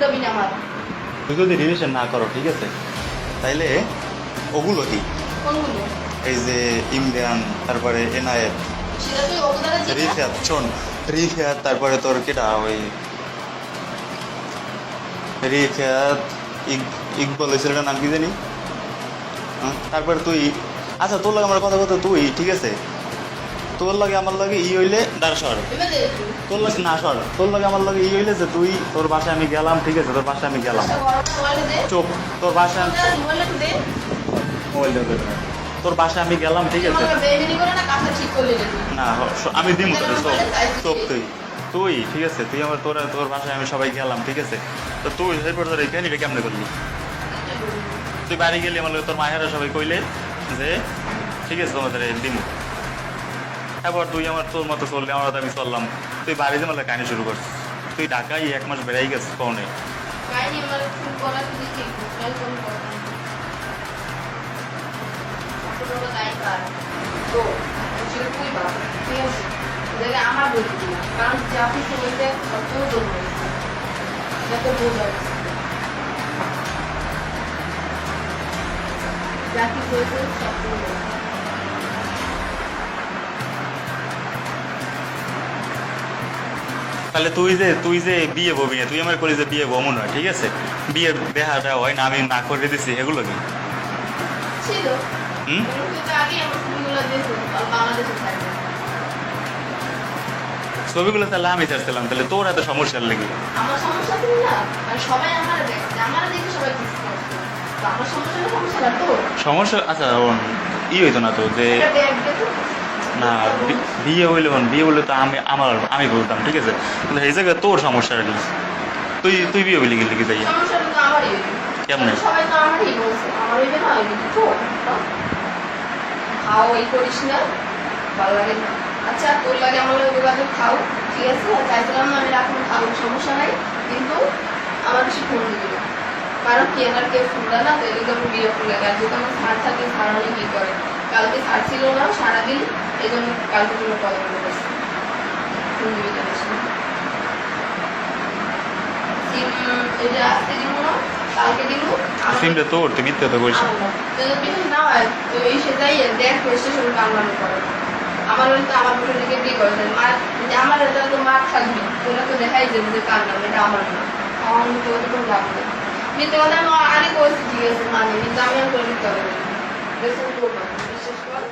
শুধাবি না আমার। তুই যদি রিভিশন না করো ঠিক আছে? তাইলে ওগুলো কি? কোনগুলো? এই যে ইমরান তারপরে এনায়েত। সেটা তুই ওকে দ্বারা জিজ্ঞাসা রিফাত শোন রিফাত তারপরে তোর কেটা ওই ইক- ইকবল ওই ছেলেটার নাম কি জানি? হ্যাঁ, তারপরে তুই আচ্ছা তোর লাগে আমার কথা বলতো তুই ঠিক আছে? তোর লাগে আমার লাগে ই হইলে দাঁড় সর। তোর লাগে না সর তোর লাগে আমার লাগে ই হইলে যে তুই, তোর বাসায় আমি গেলাম, ঠিক আছে? তোর বাসায় আমি গেলাম। চোখ তোর বাসায়। মোবাইল। তোর বাসায় আমি গেলাম, ঠিক আছে? না আমি দিমু তোর চোখ চোখ তুই। তুই, ঠিক আছে? তুই আমার তোর তোর বাসায় আমি সবাই গেলাম, ঠিক আছে? তো তুই এরপর তোর এই কাহিনিটা কেমনে করলি? তুই বাড়ি গেলি, আমার তোর মায়েরা সবাই কইলে যে, ঠিক আছে, তোমাদের দিমু। এবার তুই আমার তোর মতো চললি আমার আমি চললাম। তুই বাড়িতে মানে কাহিনী শুরু করছিস তুই ঢাকায় এক মাস বেড়াই গেছিস কনে আমার ফোন করা তুই ঠিক মোবাইল ফোন কর কতটা দায় কার? তো সেটা তুই তাহলে তুই যে তুই যে বিয়ে ববি না তুই আমার করি যে বিয়ে বমন হয় ঠিক আছে? বিয়ের দেহাটা হয় না আমি না করে দিছি এগুলো কি? হুম? ছবিগুলো দেখো তাহলে আমি চাচ্ছিলাম তাহলে তোর এত সমস্যার লেগে। আমার সমস্যা ছিল না সবাই আমার আমার দেখে সবাই কিস করছে তো আমার সমস্যা সমস্যা না তো সমস্যা আচ্ছা ই হইতো না তো যে দেখ দেখো। না বিয়ে হইলে বোন, বিয়ে হইলে তো আমি আমার আমি বলতাম ঠিক আছে? কিন্তু এই জায়গায় তোর সমস্যা আর কি। তুই তুই বিয়ে হইলি গেলি কি আমারই। কেমনে? খাও এই করিস না। ভালো লাগে না। আচ্ছা তোর লাগে আমার যোগাযোগ খাও ঠিক আছে? চাইছিলাম না আমি রাখুন খাও সমস্যা নাই। কিন্তু আমার বেশি ফোন দিবি না। কারণ কি আমার কেউ দেয় না তো এদিকে আমার বিরক্ত লাগে আর যদি আমার সার থাকে সার করে। কালকে সার ছিল না সারাদিন এই জন্য কালকে সিমটা তোর তুই মিথ্যে তো করিস আমার আমার বিয়ে আমার এটা মার থাকবে তোরা দেখাই যাবে যে কান্নাম এটা আমার না। আমার তো ওদের কোনো লাভ নেই। মিথ্যে কথা আমি আগে করেছি ঠিক আছে মানে কিন্তু আমি আর করে নিতে না বিশ্বাস কর।